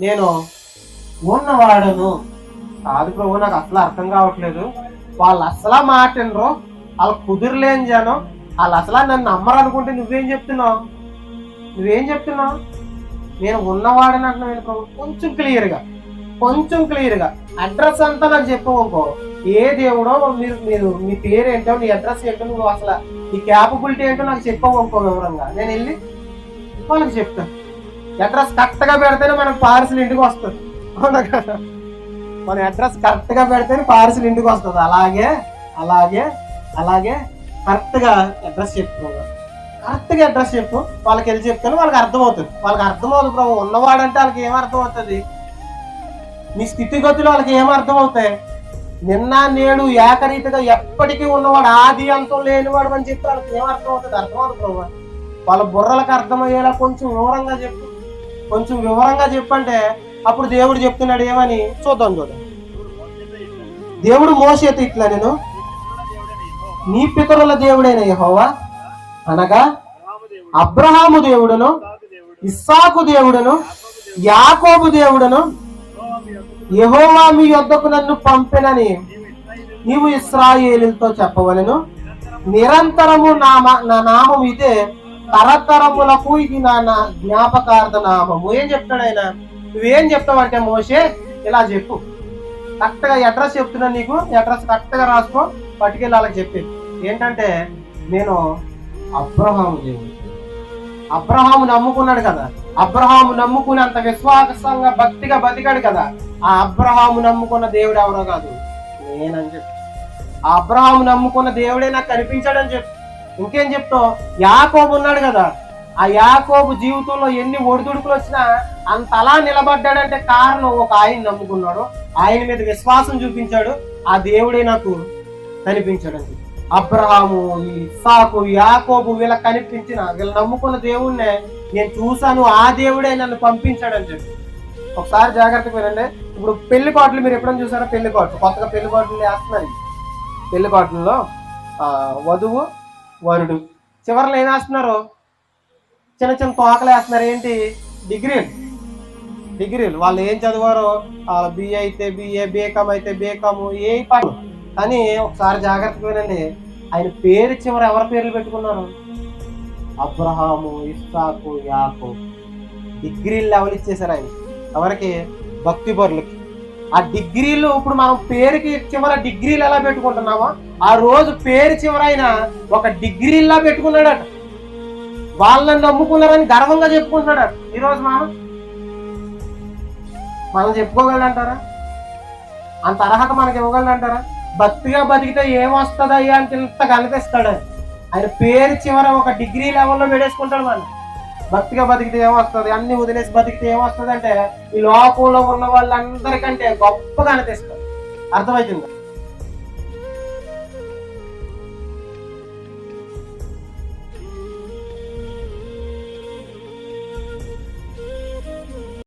నేను ఉన్నవాడను. కాదు ప్రభు నాకు అసలు అర్థం కావట్లేదు. వాళ్ళు అసలు మాటినరు. వాళ్ళు కుదిరలేని జనం. వాళ్ళు అసలు నన్ను నమ్మరు అనుకుంటే నువ్వేం చెప్తున్నావు? నువ్వేం చెప్తున్నావు? నేను ఉన్నవాడని అంటున్నాను ప్రభు? కొంచెం క్లియర్గా కొంచెం క్లియర్గా అడ్రస్ అంతా నాకు చెప్పవనుకో. ఏ దేవుడో మీరు మీరు మీ పేరు ఏంటో నీ అడ్రస్ ఏంటో నువ్వు అసలు నీ క్యాపబిలిటీ ఏంటో నాకు చెప్పవనుకో వివరంగా. నేను వెళ్ళి వాళ్ళకి చెప్తాను. అడ్రస్ కరెక్ట్గా పెడితేనే మనకు పార్సిల్ ఇంటికి వస్తుంది. అవునా కదా? మన అడ్రస్ కరెక్ట్గా పెడితేనే పార్సిల్ ఇంటికి వస్తుంది. అలాగే అలాగే అలాగే కరెక్ట్గా అడ్రస్ చెప్పుకోవాలి కరెక్ట్గా అడ్రస్ చెప్పు. వాళ్ళకి వెళ్ళి చెప్తాను వాళ్ళకి అర్థమవుతుంది. వాళ్ళకి అర్థమవుతుంది ప్రభు. ఉన్నవాడంటే వాళ్ళకి ఏం అర్థమవుతుంది? నీ స్థితిగతులు వాళ్ళకి ఏం అర్థమవుతాయి? నిన్న నేడు ఏకరీతిగా ఎప్పటికీ ఉన్నవాడు ఆది అంతం లేనివాడు అని చెప్తే వాళ్ళకి ఏం అర్థమవుతుంది? అర్థమవుతుంది ప్రభు. వాళ్ళ బుర్రలకు అర్థమయ్యేలా కొంచెం వివరంగా చెప్పు. కొంచెం వివరంగా చెప్పంటే అప్పుడు దేవుడు చెప్తున్నాడు ఏమని? చూద్దాం చూద్దాం. దేవుడు మోసేత ఇట్లా నేను నీ పితరుల దేవుడైన యహోవా అనగా అబ్రహాము దేవుడును ఇస్సాకు దేవుడును యాకోబు దేవుడును యహోవా మీ యొద్దకు నన్ను పంపినని నీవు ఇస్రాయేలుతో చెప్పవలను. నిరంతరము నామ నా నామం ఇదే తరతరములకు ఇది నా జ్ఞాపకార్థ నామము. ఏం చెప్తాడు ఆయన? నువ్వేం చెప్తావంటే మోసే ఇలా చెప్పు. కరెక్ట్గా అడ్రస్ చెప్తున్నా నీకు. అడ్రస్ కరెక్ట్గా రాసుకో. పట్టుకెళ్ళి వాళ్ళకి చెప్పి ఏంటంటే నేను అబ్రహాము దేవుడు అబ్రహాము నమ్ముకున్నాడు కదా. అబ్రహాము నమ్ముకుని అంత విశ్వాసంగా భక్తిగా బతికాడు కదా. ఆ అబ్రహాము నమ్ముకున్న దేవుడు ఎవరో కాదు. నేనని చెప్పి. ఆ అబ్రహాము నమ్ముకున్న దేవుడే నాకు కనిపించాడని చెప్పు. ఇంకేం చెప్తావు? యాకోబు ఉన్నాడు కదా. ఆ యాకోబు జీవితంలో ఎన్ని ఒడిదుడుకులు వచ్చినా అంత అలా నిలబడ్డాడంటే కారణం ఒక ఆయన నమ్ముకున్నాడు. ఆయన మీద విశ్వాసం చూపించాడు. ఆ దేవుడే నాకు కనిపించాడని చెప్పి అబ్రహాము ఇస్సాకు యాకోబు వీళ్ళకి కనిపించిన వీళ్ళు నమ్ముకున్న దేవుణ్ణే నేను చూశాను. ఆ దేవుడే నన్ను పంపించాడని చెప్పి. ఒకసారి జాగ్రత్తగా వినండి. ఇప్పుడు పెళ్ళి పాటలు మీరు ఎప్పుడైనా చూసారా? పెళ్ళి పాటలు. కొత్తగా పెళ్ళి పాటలు వేస్తున్నారు పెళ్ళి పాటల్లో వధువు వరుడు. చివరిలో ఏం వేస్తున్నారు చిన్న చిన్న తోకలు వేస్తున్నారు. ఏంటి? డిగ్రీలు. డిగ్రీలు. వాళ్ళు ఏం చదివారో? బిఏ అయితే బిఏ బీకామ్ అయితే బీకామ్ ఏ పాటు కానీ ఒకసారి జాగ్రత్తగా వినండి. ఆయన పేరు చివర ఎవరి పేర్లు పెట్టుకున్నారు? అబ్రహాము ఇస్సాకు యాకు. డిగ్రీలు లెవెల్ ఇచ్చేశారు ఆయన. ఎవరికి? భక్తి పరులకి ఆ డిగ్రీలు ఇప్పుడు మనం పేరుకి చివర డిగ్రీలు ఎలా పెట్టుకుంటున్నామో ఆ రోజు పేరు చివర ఒక డిగ్రీలా పెట్టుకున్నాడట. వాళ్ళని నమ్ముకున్నారని గర్వంగా చెప్పుకుంటున్నాడట. ఈరోజు మామ? మనం మనం చెప్పుకోగలంటారా అంత అర్హత మనకి ఇవ్వగలంటారా భక్తిగా బతికితే ఏమొస్తుంది అయ్యా అని ఇంత కనిపిస్తాడు ఆయన. ఆయన పేరు చివర ఒక డిగ్రీ లెవెల్లో పెట్టేసుకుంటాడు మనం భక్తిగా బతికితే ఏమొస్తుంది? అన్ని వదిలేసి బతికితే ఏమొస్తుంది అంటే ఈ లోకంలో ఉన్న వాళ్ళందరికంటే గొప్పగా అనిపిస్తుంది అర్థమవుతుంది